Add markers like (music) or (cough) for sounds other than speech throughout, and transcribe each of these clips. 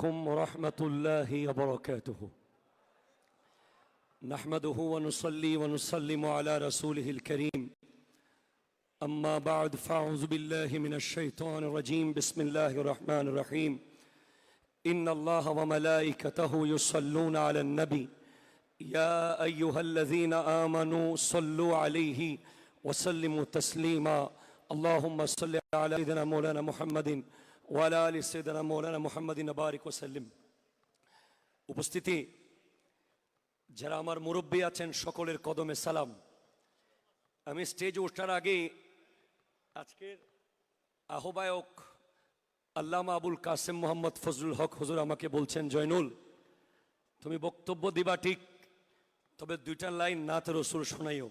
عليكم ورحمة الله وبركاته. نحمده ونصلي ونسلم على رسوله الكريم. أما بعد فأعوذ بالله من الشيطان الرجيم. بسم الله الرحمن الرحيم. إن الله وملائكته يصلون على النبي. يا أيها الذين آمنوا صلوا عليه وسلموا تسليما. اللهم صل على سيدنا مولانا محمد ওয়ালা আলী সৈদানা মৌলানা মোহাম্মদিন আবারিক ওসাল্লিম উপস্থিতি, যারা আমার মুরব্বী আছেন, সকলের কদমে সালাম। আমি স্টেজে ওঠার আগে আজকের আহ্বায়ক আল্লামা আবুল কাসেম মোহাম্মদ ফজলুল হক হজুর আমাকে বলছেন, জয়নুল, তুমি বক্তব্য দিবা ঠিক, তবে দুইটা লাইন নাথ রসুল শোনাইও।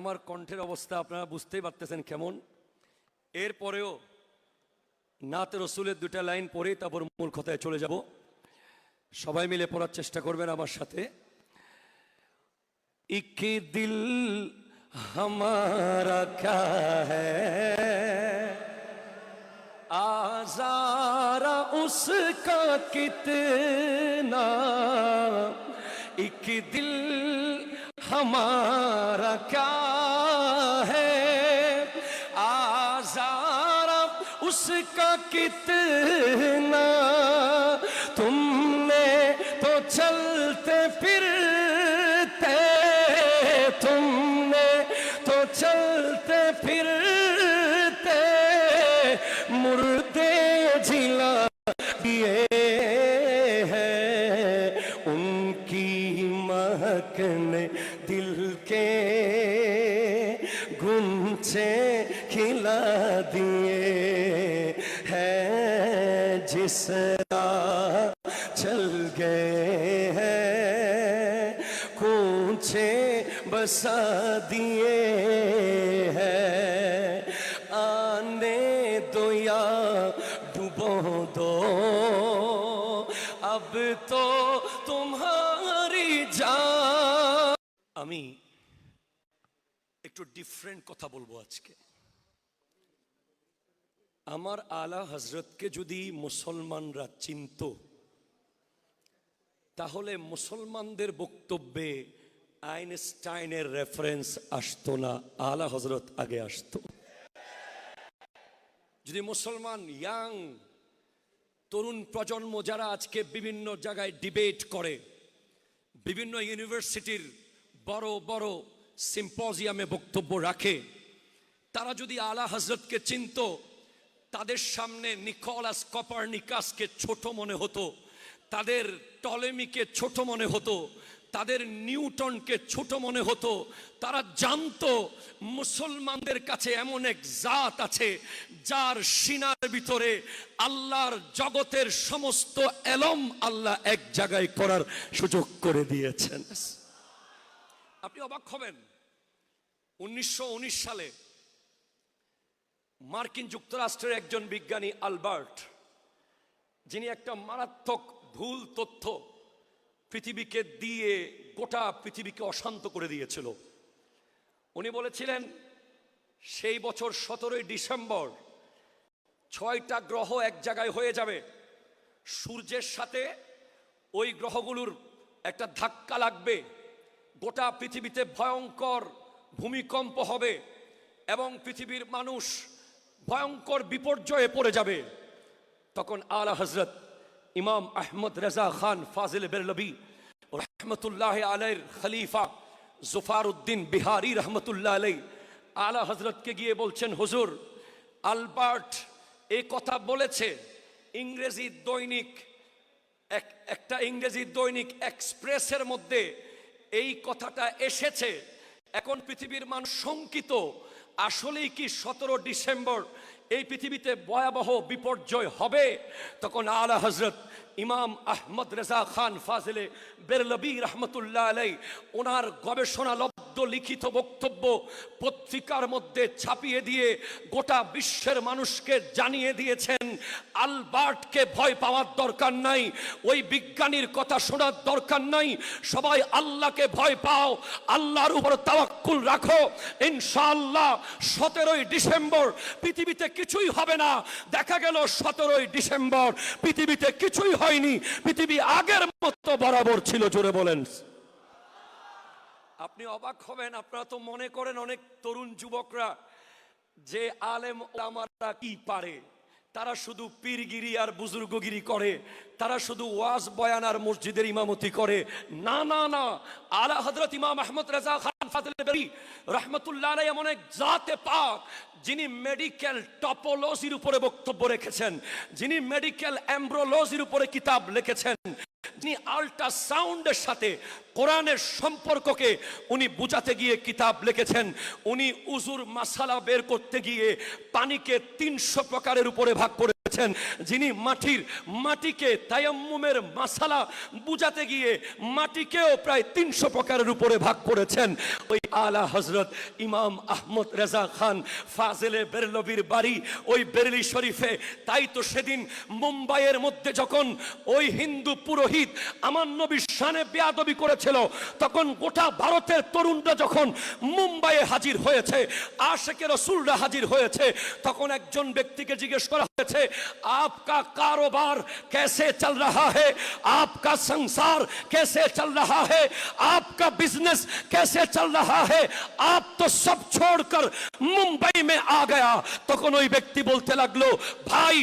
আমার কণ্ঠের অবস্থা আপনারা বুঝতেই পারতেছেন কেমন এরপরেও নাথ রসুলের দুটা লাইন পড়ে তারপর মূল কথায় চলে যাব সবাই মিলে পড়ার চেষ্টা করবেন আমার সাথে ইক দিল हमारा क्या है आजारा उसका कितना एक दिल हमारा क्या उसका कितना तुमने तो चलते फिरते तुमने तो चलते फिरते मुर्दे जिला दिए हैं उनकी महक ने दिल के गुंचे खिला दिए हैं जिस राह चल गए हैं कूचे बसा दिए हैं आने दो या डुबो दो अब तो तुम्हारी जा আমি একটু ডিফারেন্ট কথা বলবো আজকে আমার আলা হজরতকে যদি মুসলমানরা চিনত, তাহলে মুসলমানদের বক্তব্যে আইনস্টাইনের রেফারেন্স আসতো না, আলা হজরত আগে আসতো। যদি মুসলমান ইয়াং তরুণ প্রজন্ম যারা আজকে বিভিন্ন জায়গায় ডিবেট করে, বিভিন্ন ইউনিভার্সিটির বড় বড় সিম্পোজিয়ামে বক্তব্য রাখে, তারা যদি আলা হজরতকে চিনত তাদের সামনে নিকোলাস কপারনিকাসকে ছোট মনে হতো, তাদের টলেমিকে ছোট মনে হতো, তাদের নিউটনকে ছোট মনে হতো, তারা জানতো মুসলমানদের কাছে এমন এক জাত আছে যার সিনার ভিতরে আল্লাহর জগতের সমস্ত এলম আল্লাহ এক জায়গায় করার সুযোগ করে দিয়েছেন। আপনি অবাক হবেন, উনিশশো উনিশ সালে মার্কিন যুক্তরাষ্ট্রের একজন বিজ্ঞানী আলবার্ট, যিনি একটা মারাত্মক ভুল তথ্য পৃথিবীকে দিয়ে গোটা পৃথিবীকে অশান্ত করে দিয়েছিল। উনি বলেছিলেন, সেই বছর সতেরোই ডিসেম্বর ছয়টা গ্রহ এক জায়গায় হয়ে যাবে। সূর্যের সাথে ওই গ্রহগুলোর একটা ধাক্কা লাগবে। গোটা পৃথিবীতে ভয়ঙ্কর ভূমিকম্প হবে এবং পৃথিবীর মানুষ ভয়ঙ্কর বিপর্যয়ে পড়ে যাবে। তখন আলা হজরত ইমাম আহমদ রেজা খান ফাজিল বেরলবি রহমতুল্লাহ আলের খলিফা জুফার উদ্দিন বিহারি রহমতুল্লাহ আলাই আলা হজরতকে গিয়ে বলছেন, হুজুর, আলবার্ট এই কথা বলেছে, ইংরেজি দৈনিক এক, একটা ইংরেজি দৈনিক এক্সপ্রেসের মধ্যে এই কথাটা এসেছে। এখন পৃথিবীর মানুষ শঙ্কিত। আসলেই কি সতেরো ডিসেম্বর এই পৃথিবীতে ভয়াবহ বিপর্যয় হবে, তখন আলা হজরত ইমাম আহমদ রেজা খান ফাজিলে বেরলবি রহমতুল্লাহ আলাই ওনার গবেষণা সদ্য লিখিত বক্তব্য পত্রিকার মধ্যে ছাপিয়ে দিয়ে গোটা বিশ্বের মানুষকে জানিয়ে দিয়েছেন, আলবার্টকে ভয় পাওয়ার দরকার নাই, ওই বিজ্ঞানীর কথা শোনার দরকার নাই, সবাই আল্লাহকে ভয় পাও, আল্লাহর উপর তাওয়াক্কুল রাখো, ইনশাআল্লাহ সতেরোই ডিসেম্বর পৃথিবীতে কিছুই হবে না, দেখা গেল সতেরোই ডিসেম্বর, পৃথিবীতে কিছুই হয়নি, পৃথিবী আগের মতো বরাবর ছিল, জোরে বলেন। আপনি অবাক হবেন, আপনারা তো মনে করেন অনেক তরুণ যুবকরা যে আলেম আমারা কি পারে। তারা শুধু পীরগিরি আর বুজুর্গগিরি করে, তারা শুধু ওয়াজ বয়ান আর মসজিদের ইমামতি করে। না না না, আলা হজরত ইমাম আহমদ রাজা খান রহমতুল্লাহ আলাই এমন এক জাতে পাক, যিনি মেডিকেল টপোলজির উপরে বক্তব্য রেখেছেন, যিনি মেডিকেল অ্যাম্ব্রোলজির উপরে কিতাব লিখেছেন। যিনি আল্ট্রাসাউন্ডের সাথে কোরআনের সম্পর্ককে উনি বুঝাতে গিয়ে কিতাব লিখেছেন। উনি উজুর মাসালা বের করতে গিয়ে পানিকে তিনশো প্রকারের উপরে ভাগ করেছেন। যিনি মাটির, মাটিকে তায়াম্মুমের মাসালা বুঝাতে গিয়ে মাটিকেও প্রায় তিনশো প্রকারের উপরে ভাগ করেছেন। ওই আলা হজরত ইমাম আহমদ রেজা খান, ফাজেলে বেরলবির বাড়ি, ওই বেরেলি শরীফে। তাই তো সেদিন মুম্বাইয়ের মধ্যে যখন ওই হিন্দু পুরোহিত আমার নবীর শানে বেয়াদবি করেছিল তখন গোটা ভারতের তরুণরা যখন মুম্বাইয়ে হাজির হয়েছে আশেকে রসুলরা হাজির হয়েছে তখন একজন ব্যক্তিকে জিজ্ঞেস করা হয়েছে আপকা কারোবার कैसे चल रहा है आपका संसार कैसे चल रहा है आपका बिजनेस कैसे चल रहा है आप तो सब छोड़कर मुंबई में आ गया তখন ওই ব্যক্তি বলতে লাগলো ভাই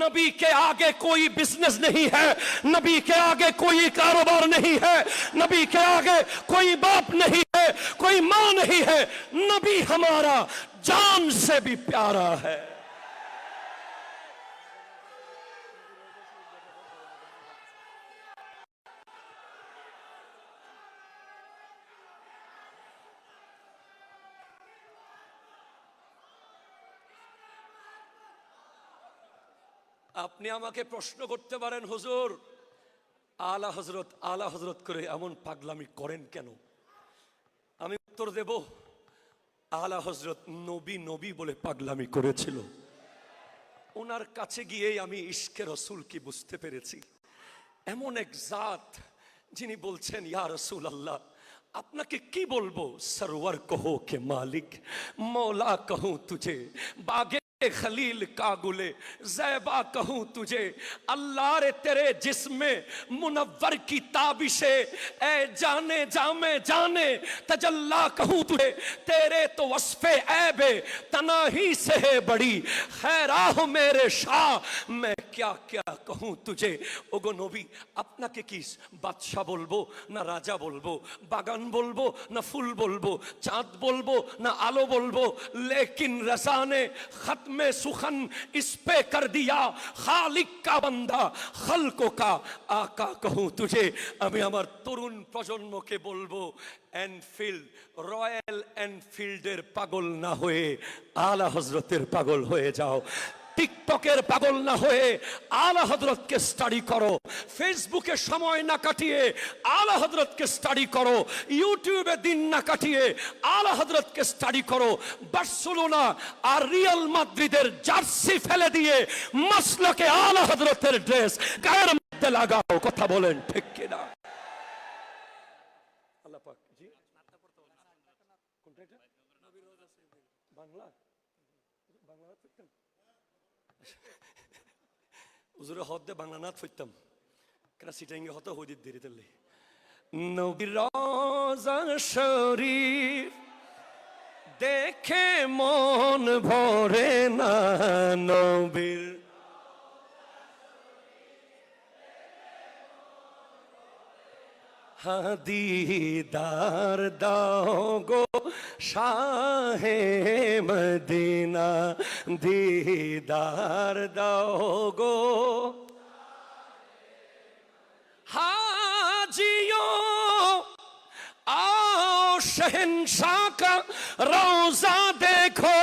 नबी के आगे कोई बिजनेस नहीं है नबी के आगे कोई कारोबार नहीं है नबी के आगे कोई बाप नहीं है कोई माँ नहीं है नबी हमारा जान से भी प्यारा है আপনি আমাকে প্রশ্ন করতে পারেন হুজুর আলা হজরত আলা হজরত করে এমন পাগলামি করেন কেন? আমি উত্তর দেব, আলা হজরত নবী নবী বলে পাগলামি করেছিল। ওনার কাছে গিয়েই আমি ইশকের রসুল কি বুঝতে পেরেছি। এমন এক জাত যিনি বলছেন, ইয়া রসুল আল্লাহ আপনাকে কি বলব? সরোয়ার কহো কে মালিক মৌলা কহো তুঝে, বাগে बागे खलील का गुले जैबा कहूं तुझे अल्लाह रे तेरे जिसमें मुनव्वर की ताबिशे ए जाने जामे जाने तजल्ला कहूं तुझे तेरे तो वस्फे ऐबे तनाही से है बड़ी खैरा हो मेरे शाह मैं क्या क्या कहूं तुझे ওগো নবী আপনাকে কি বাদশাহ বলবো না রাজা বলবো বাগান বলবো না ফুল বলবো চাঁদ বলবো না আলো বলবো লেকিন रजा ने खत्म सुखन इस पे कर दिया खालिक का बंदा खलको का आका कहूं तुझे আমি আমার তরুণ প্রজন্মকে বলবো এনফিল্ড রয়্যাল এনফিল্ডের পাগল না হয়ে আলা হজরতের পাগল হয়ে যাও টিকটকের পাগল না হয়ে আলা হজরতকে স্টাডি করো। ফেসবুকে সময় না কাটিয়ে আলা হজরতকে স্টাডি করো। ইউটিউবে দিন না কাটিয়ে আলা হজরতকে স্টাডি করো। বার্সেলোনা আর রিয়াল মাদ্রিদের জার্সি ফেলে দিয়ে মাসলাকে আলা হজরতের ড্রেস গায়ের মধ্যে লাগাও, কথা বলেন ঠিক কিনা? বাংলা? বাংলা (laughs) পড়তেন? হদ দে বাংলা নাথ পড়তাম কেন হত হতো হইদিত দেরি তেলে নবীর শরীফ দেখে মন ভরে না নবীর দিদার দাও গো শাহে মদিনা দিদার দাও গো हाजियो आओ शहनशाह का रोजा देखो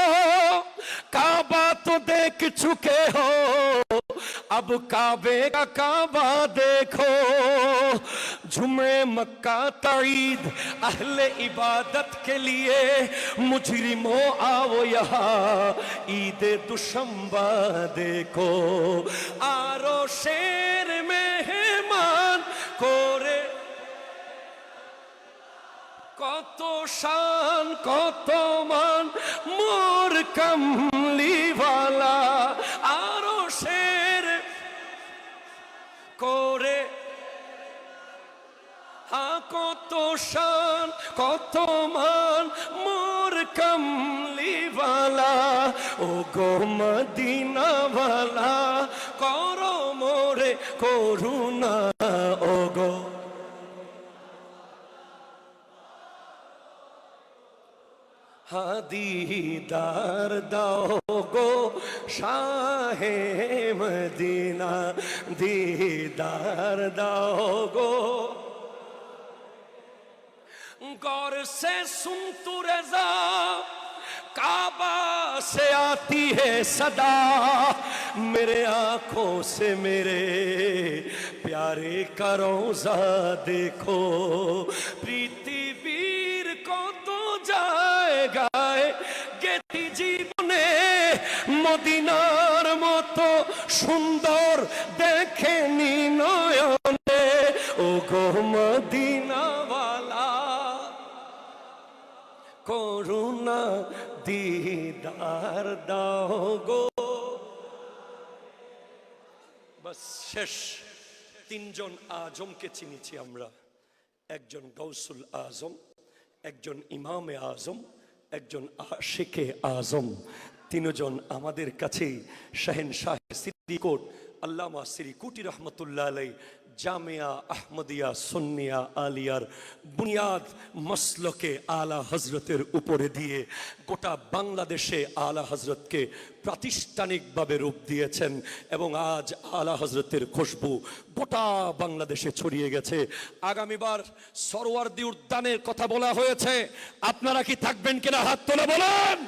काबा तो देख चुके हो अब काबे का काबा देखो जुमे मक्का तईद अहले इबादत के लिए मुजरिमों आओ यहाँ ईद दुशंबा देखो आरो शेर मेहमान করে কত শান কত মান মোর কমলিওয়ালা কত শান, কত মান, মোর কমলিওয়ালা ও গো মদিনাওয়ালা, করো মোরে করুণা ও গো হাদিদার দাও গো শাহে মদিনা, দিদার দাও গো। गौर से सुन तू रजा काबा से आती है सदा मेरे आंखों से मेरे प्यारे का रोजा देखो পৃথিবীর কত জায়গায় গেতি জীবনে মদিনার মতো সুন্দর দেখেনি নয়নে দিদার দাও গো বাস শেষ তিনজন আজমকে চিনেছি আমরা একজন গৌসুল আজম একজন ইমামে আজম একজন আশেকে আজম তিনজন আমাদের কাছে শাহেন শাহ সিদ্দিকোট আল্লামা সিরিকুটি রহমতুল্লাহ আলাই জামিয়া আহমদিয়া সুন্নিয়া আলিয়ার বুনিয়াদ মসলকে আলা হজরতের উপরে দিয়ে গোটা বাংলাদেশে আলা হজরতকে প্রাতিষ্ঠানিকভাবে রূপ দিয়েছেন এবং আজ আলা হজরতের খুশবু গোটা বাংলাদেশে ছড়িয়ে গেছে। আগামীবার সরোয়ার্দি উদ্যানের কথা বলা হয়েছে। আপনারা কি থাকবেন কিনা হাত তোলা বলেন?